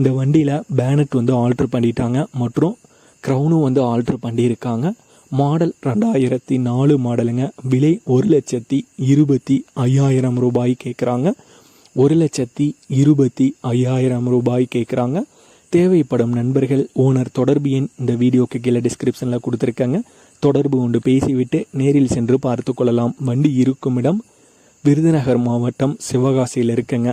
இந்த வண்டியில் பேனட் வந்து ஆல்ட்ரு பண்ணிட்டாங்க. மற்றும் க்ரௌனும் வந்து ஆல்ட்ரு பண்ணியிருக்காங்க. மாடல் ரெண்டாயிரத்தி நாலு மாடலுங்க விலை ஒரு லட்சத்தி இருபத்தி ஐயாயிரம் ரூபாய் கேட்குறாங்க ஒரு லட்சத்தி இருபத்தி ஐயாயிரம் ரூபாய் கேட்குறாங்க தேவைப்படும் நண்பர்கள் ஓனர் தொடர்பு எண் இந்த வீடியோக்கு கீழே டிஸ்கிரிப்ஷனில் கொடுத்துருக்காங்க. தொடர்பு கொண்டு பேசிவிட்டு நேரில் சென்று பார்த்து கொள்ளலாம். வண்டி இருக்கும் இடம் விருதுநகர் மாவட்டம் சிவகாசியில் இருக்குங்க.